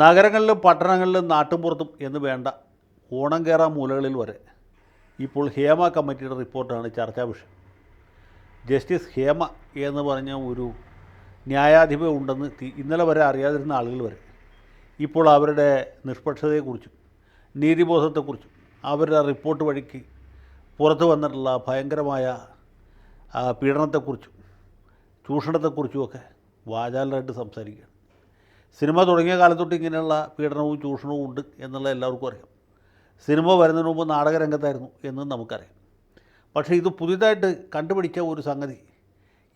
നഗരങ്ങളിലും പട്ടണങ്ങളിലും നാട്ടുമ്പുറത്തും എന്ന് വേണ്ട ഓണം കയറാൻ മൂലകളിൽ വരെ. ഇപ്പോൾ ഹേമ കമ്മിറ്റിയുടെ റിപ്പോർട്ടാണ് ചർച്ചാ വിഷയം. ജസ്റ്റിസ് ഹേമ എന്ന് പറഞ്ഞ ഒരു ന്യായാധിപ ഉണ്ടെന്ന് ഇന്നലെ വരെ അറിയാതിരുന്ന ആളുകൾ വരെ. ഇപ്പോൾ അവരുടെ നിഷ്പക്ഷതയെക്കുറിച്ചും നീതിബോധത്തെക്കുറിച്ചും അവരുടെ റിപ്പോർട്ട് വഴിക്ക് പുറത്തു വന്നിട്ടുള്ള ഭയങ്കരമായ പീഡനത്തെക്കുറിച്ചും ചൂഷണത്തെക്കുറിച്ചുമൊക്കെ വാചാലരായിട്ട് സംസാരിക്കുകയാണ്. സിനിമ തുടങ്ങിയ കാലത്തൊട്ട് ഇങ്ങനെയുള്ള പീഡനവും ചൂഷണവും ഉണ്ട് എന്നുള്ള എല്ലാവർക്കും അറിയാം. സിനിമ വരുന്നതിന് മുമ്പ് നാടകരംഗത്തായിരുന്നു എന്നും നമുക്കറിയാം. പക്ഷേ ഇത് പുതിയതായിട്ട് കണ്ടുപിടിച്ച ഒരു സംഗതി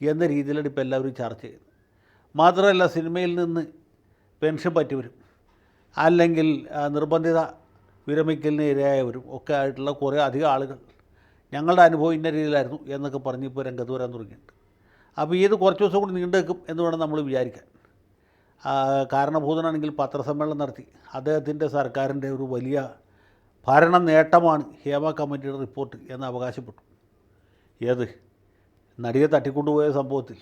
എന്ന രീതിയിലാണ് ഇപ്പോൾ എല്ലാവരും ചർച്ച ചെയ്യുന്നത്. മാത്രമല്ല സിനിമയിൽ നിന്ന് പെൻഷൻ പറ്റിവരും അല്ലെങ്കിൽ നിർബന്ധിത വിരമിക്കലിന് ഇരയായവരും ഒക്കെ ആയിട്ടുള്ള കുറേ അധികം ആളുകൾ ഞങ്ങളുടെ അനുഭവം ഇന്ന രീതിയിലായിരുന്നു എന്നൊക്കെ പറഞ്ഞ് ഇപ്പോൾ രംഗത്ത് വരാൻ തുടങ്ങിയിട്ടുണ്ട്. അപ്പോൾ ഇത് കുറച്ച് ദിവസം കൂടി നീണ്ടു നിൽക്കും എന്ന് വേണം നമ്മൾ വിചാരിക്കാൻ. കാരണഭൂതനാണെങ്കിൽ പത്രസമ്മേളനം നടത്തി. അദ്ദേഹത്തിന്റെ സർക്കാരിന്റെ ഒരു വലിയ ഭരണ നേട്ടമാണ് ഹേമ കമ്മിറ്റിയുടെ റിപ്പോർട്ട് എന്ന് അവകാശപ്പെട്ടു. ഏത്? നടിയെ തട്ടിക്കൊണ്ടുപോയ സംഭവത്തിൽ.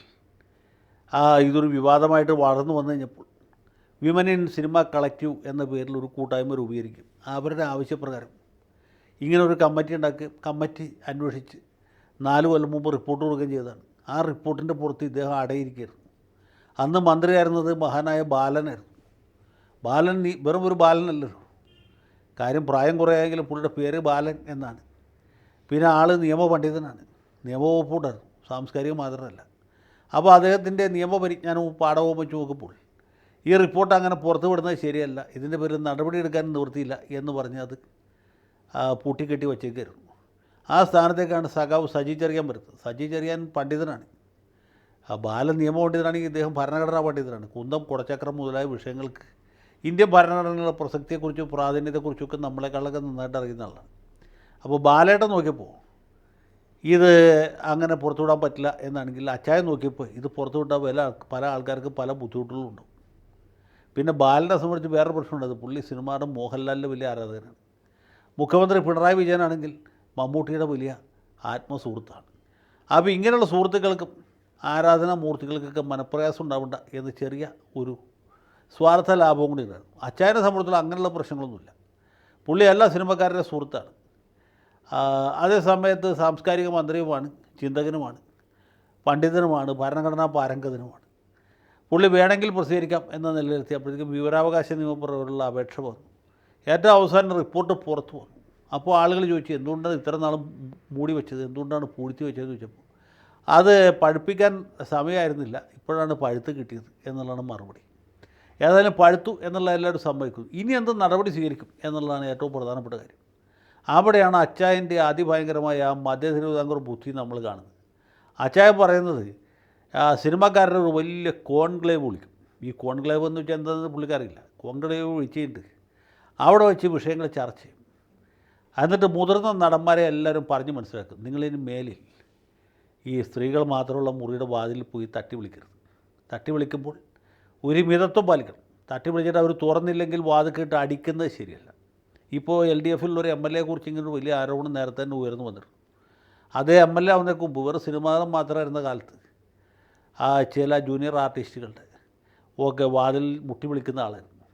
ഇതൊരു വിവാദമായിട്ട് വളർന്നു വന്നു കഴിഞ്ഞപ്പോൾ. വിമൻ ഇൻ സിനിമ കളക്റ്റീവ് എന്ന പേരിൽ ഒരു കൂട്ടായ്മ രൂപീകരിക്കും. അവരുടെ ആവശ്യപ്രകാരം ഇങ്ങനെ ഒരു കമ്മിറ്റി ഉണ്ടാക്കി കമ്മിറ്റി അന്വേഷിച്ച് നാല് കൊല്ലം മുമ്പ് റിപ്പോർട്ട് കൊടുക്കുകയും ചെയ്തതാണ്. ആ റിപ്പോർട്ടിന്റെ പുറത്ത് ഇദ്ദേഹം അടയിരിക്കുകയായിരുന്നു. അന്ന് മന്ത്രിയായിരുന്നത് മഹാനായ ബാലനായിരുന്നു. ബാലൻ നീ- വെറും ഒരു ബാലനല്ലല്ലോ. കാര്യം പ്രായം കുറയായെങ്കിലും പുള്ളിയുടെ പേര് ബാലൻ എന്നാണ്. പിന്നെ ആൾ നിയമപണ്ഡിതനാണ്. നിയമവകുപ്പുണ്ടായിരുന്നു. സാംസ്കാരിക മാത്രമല്ല അപ്പോൾ അദ്ദേഹത്തിന്റെ നിയമപരിജ്ഞാനവും പാഠവും വെച്ച് നോക്കുമ്പോൾ ഈ റിപ്പോർട്ട് അങ്ങനെ പുറത്തുവിടുന്നത് ശരിയല്ല. ഇതിന്റെ പേരിൽ നടപടിയെടുക്കാൻ നിവൃത്തിയില്ല എന്ന് പറഞ്ഞ് അത് പൂട്ടിക്കെട്ടി വച്ചേക്കായിരുന്നു. ആ സ്ഥാനത്തേക്കാണ് സഖാവ് സജി ചെറിയാൻ വരുന്നത്. സജി ചെറിയാൻ പണ്ഡിതനാണ്. ബാലൻ നിയമപണ്ഡിതനാണെങ്കിൽ ഇദ്ദേഹം ഭരണഘടനാ പണ്ഡിതനാണ്. കുന്തം കുടച്ചക്രം മുതലായ വിഷയങ്ങൾക്ക് ഇന്ത്യൻ ഭരണഘടനയുടെ പ്രസക്തിയെക്കുറിച്ചും പ്രാധാന്യത്തെക്കുറിച്ചൊക്കെ നമ്മളെക്കാളൊക്കെ നന്നായിട്ട് അറിയുന്ന ആളാണ്. അപ്പോൾ ബാലേട്ടൻ നോക്കിയപ്പോൾ ഇത് അങ്ങനെ പുറത്തുവിടാൻ പറ്റില്ല എന്നാണെങ്കിൽ അച്ചായ നോക്കിയപ്പോൾ ഇത് പുറത്തുവിട്ടാൽ പല പല ആൾക്കാർക്ക് പല ബുദ്ധിമുട്ടുകളും ഉണ്ട്. പിന്നെ ബാലനെ സംബന്ധിച്ച് വേറെ പ്രശ്നമുണ്ട്. അത് പുള്ളി സിനിമയുടെ മോഹൻലാലിന്റെ വലിയ ആരാധകനാണ്. മുഖ്യമന്ത്രി പിണറായി വിജയനാണെങ്കിൽ മമ്മൂട്ടിയുടെ വലിയ ആത്മസുഹൃത്താണ്. അപ്പോൾ ഇങ്ങനെയുള്ള സുഹൃത്തുക്കൾക്കും ആരാധനാ മൂർത്തികൾക്കൊക്കെ മനപ്രയാസം ഉണ്ടാവണ്ട എന്ന് ചെറിയ ഒരു സ്വാർത്ഥ ലാഭവും കൂടി ഉണ്ടായിരുന്നു അച്ചായനെ സംബന്ധിച്ചുള്ള അങ്ങനെയുള്ള പ്രശ്നങ്ങളൊന്നുമില്ല. പുള്ളി എല്ലാ സിനിമക്കാരുടെ സുഹൃത്താണ്. അതേ സമയത്ത് സാംസ്കാരിക മന്ത്രിയുമാണ് ചിന്തകനുമാണ് പണ്ഡിതനുമാണ് ഭരണഘടനാ പാരംഗതനുമാണ്. പുള്ളി വേണമെങ്കിൽ പ്രസിദ്ധീകരിക്കാം എന്ന നിലയിലെത്തിയപ്പോഴത്തേക്കും വിവരാവകാശ നിയമപ്രകാരമുള്ള അപേക്ഷ വന്നു. ഏറ്റവും അവസാനം റിപ്പോർട്ട് പുറത്തു വന്നു. അപ്പോൾ ആളുകൾ ചോദിച്ചു എന്തുകൊണ്ടാണ് ഇത്ര നാളും മൂടി വെച്ചത്? എന്തുകൊണ്ടാണ് പൂഴ്ത്തി വെച്ചതെന്ന് ചോദിച്ചപ്പോൾ അത് പഴുപ്പിക്കാൻ സമയമായിരുന്നില്ല. ഇപ്പോഴാണ് പഴുത്ത് കിട്ടിയത് എന്നുള്ളതാണ് മറുപടി. ഏതായാലും പഴുത്തു എന്നുള്ള എല്ലാവരും സമ്മതിക്കുന്നു. ഇനി എന്ത് നടപടി സ്വീകരിക്കും എന്നുള്ളതാണ് ഏറ്റവും പ്രധാനപ്പെട്ട കാര്യം. അവിടെയാണ് അച്ചായന്റെ അതിഭയങ്കരമായ ആ മധ്യ തിരുവിതാംകൂർ ബുദ്ധി നമ്മൾ കാണുന്നത്. അച്ചായൻ പറയുന്നത് സിനിമാക്കാരുടെ ഒരു വലിയ കോൺക്ലേവ് വിളിക്കും. ഈ കോൺക്ലേവ് എന്ന് വെച്ചാൽ എന്താണെന്ന് പുള്ളിക്കറിയില്ല കോൺക്ലേവ് വിളിച്ചിട്ട് അവിടെ വെച്ച് വിഷയങ്ങൾ ചർച്ച ചെയ്യും. എന്നിട്ട് മുതിർന്ന നടന്മാരെ എല്ലാവരും പറഞ്ഞ് മനസ്സിലാക്കും. നിങ്ങളിനി മേലിൽ ഈ സ്ത്രീകൾ മാത്രമുള്ള മുറിയുടെ വാതിലിൽ പോയി തട്ടി വിളിക്കരുത്. തട്ടി വിളിക്കുമ്പോൾ ഒരു മിതത്വം പാലിക്കണം. തട്ടി വിളിച്ചിട്ട് അവർ തുറന്നില്ലെങ്കിൽ വാതിക്കിട്ട് അടിക്കുന്നത് ശരിയല്ല. ഇപ്പോൾ എൽ ഡി എഫിൽ ഒരു എം എൽ എ കുറിച്ച് ഇങ്ങനെ വലിയ ആരോപണം നേരത്തെ തന്നെ ഉയർന്നു വന്നിട്ടുണ്ട്. അതേ എം എൽ എ ആവുന്നതിന് മുമ്പ് വേറെ സിനിമാതം മാത്രമായിരുന്ന കാലത്ത് ആ ചില ജൂനിയർ ആർട്ടിസ്റ്റുകളുടെ ഒക്കെ വാതിൽ മുട്ടി വിളിക്കുന്ന ആളായിരുന്നു.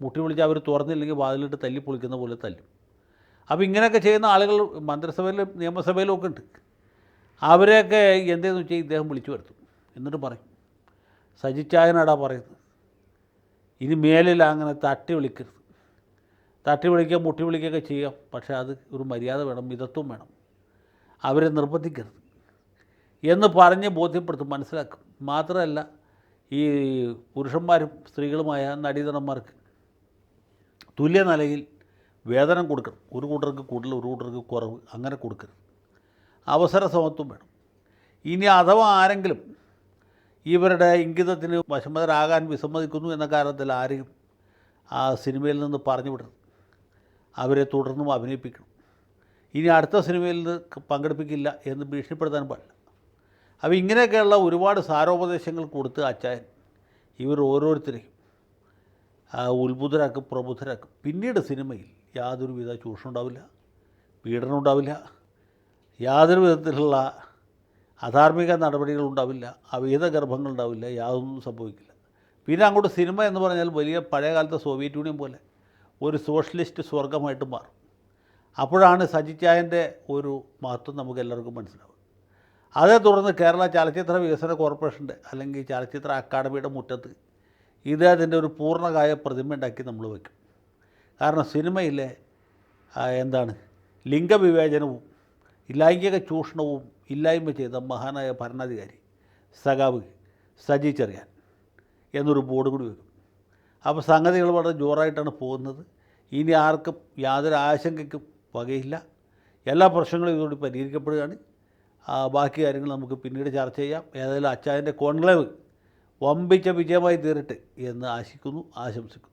മുട്ടി വിളിച്ച് അവർ തുറന്നില്ലെങ്കിൽ വാതിലിട്ട് തല്ലി പൊളിക്കുന്ന പോലെ തല്ലും. അപ്പോൾ ഇങ്ങനെയൊക്കെ ചെയ്യുന്ന ആളുകൾ മന്ത്രിസഭയിലും നിയമസഭയിലും ഒക്കെ ഉണ്ട്. അവരെയൊക്കെ എന്തെന്ന് വെച്ചാൽ ഇദ്ദേഹം വിളിച്ചു വരുത്തും. എന്നിട്ട് പറയും. സജിച്ചായനാടാ പറയുന്നത്. ഇനി മേലിൽ അങ്ങനെ തട്ടി വിളിക്കരുത്. തട്ടി വിളിക്കുക മുട്ടി വിളിക്കുകയൊക്കെ ചെയ്യാം. പക്ഷേ അത് ഒരു മര്യാദ വേണം മിതത്വം വേണം. അവരെ നിർബന്ധിക്കരുത്. എന്ന് പറഞ്ഞ് ബോധ്യപ്പെടുത്തും മനസ്സിലാക്കും. മാത്രമല്ല ഈ പുരുഷന്മാരും സ്ത്രീകളുമായ നടീതനന്മാർക്ക് തുല്യ നിലയിൽ വേതനം കൊടുക്കണം. ഒരു കൂട്ടർക്ക് കൂടുതൽ ഒരു കൂട്ടർക്ക് കുറവ് അങ്ങനെ കൊടുക്കരുത്. അവസര സമത്വം വേണം. ഇനി അഥവാ ആരെങ്കിലും ഇവരുടെ ഇംഗിതത്തിന് വശമതരാകാൻ വിസമ്മതിക്കുന്നു എന്ന കാരണത്തിൽ ആരെയും ആ സിനിമയിൽ നിന്ന് പറഞ്ഞു വിടരുത്. അവരെ തുടർന്നും അഭിനയിപ്പിക്കണം. ഇനി അടുത്ത സിനിമയിൽ നിന്ന് പങ്കെടുപ്പിക്കില്ല എന്ന് ഭീഷണിപ്പെടുത്താൻ പാടില്ല. അപ്പോൾ ഇങ്ങനെയൊക്കെയുള്ള ഒരുപാട് സാരോപദേശങ്ങൾ കൊടുത്ത് അച്ചായൻ ഇവർ ഓരോരുത്തരെയും ഉത്ബുദ്ധരാക്കും പ്രബുദ്ധരാക്കും. പിന്നീട് സിനിമയിൽ യാതൊരുവിധ ചൂഷണം ഉണ്ടാവില്ല പീഡനം ഉണ്ടാവില്ല യാതൊരു വിധത്തിലുള്ള അധാർമിക നടപടികൾ ഉണ്ടാവില്ല അവിഹിത ഗർഭങ്ങൾ ഉണ്ടാവില്ല യാതൊന്നും സംഭവിക്കില്ല. പിന്നെ അങ്ങോട്ട് സിനിമ എന്ന് പറഞ്ഞാൽ വലിയ പഴയകാലത്തെ സോവിയറ്റ് യൂണിയൻ പോലെ ഒരു സോഷ്യലിസ്റ്റ് സ്വർഗമായിട്ട് മാറും. അപ്പോഴാണ് സജിച്ചായന്റെ ഒരു മഹത്വം നമുക്ക് എല്ലാവർക്കും മനസ്സിലാവും അതേ തുടർന്ന് കേരള ചലച്ചിത്ര വികസന കോർപ്പറേഷന്റെ അല്ലെങ്കിൽ ചലച്ചിത്ര അക്കാദമിയുടെ മുറ്റത്ത് ഇദ്ദേഹത്തിന്റെ ഒരു പൂർണകായ പ്രതിമ ഉണ്ടാക്കി നമ്മൾ വയ്ക്കും. കാരണം സിനിമയിലെ എന്താണ് ലിംഗവിവേചനവും ലൈംഗിക ചൂഷണവും ഇല്ലായ്മ ചെയ്ത മഹാനായ ഭരണാധികാരി സഖാവ് സജി ചെറിയാൻ എന്നൊരു ബോർഡ് കൂടി വെക്കും. അപ്പോൾ സംഗതികൾ വളരെ ജോറായിട്ടാണ് പോകുന്നത്. ഇനി ആർക്കും യാതൊരു ആശങ്കയ്ക്കും വകയില്ല. എല്ലാ പ്രശ്നങ്ങളും ഇതോടെ പരിഹരിക്കപ്പെടുകയാണ്. ബാക്കി കാര്യങ്ങൾ നമുക്ക് പിന്നീട് ചർച്ച ചെയ്യാം. ഏതായാലും അച്ചായന്റെ കോൺക്ലേവ് വമ്പിച്ച വിജയമായി തീരട്ടെ എന്ന് ആശിക്കുന്നു ആശംസിക്കുന്നു.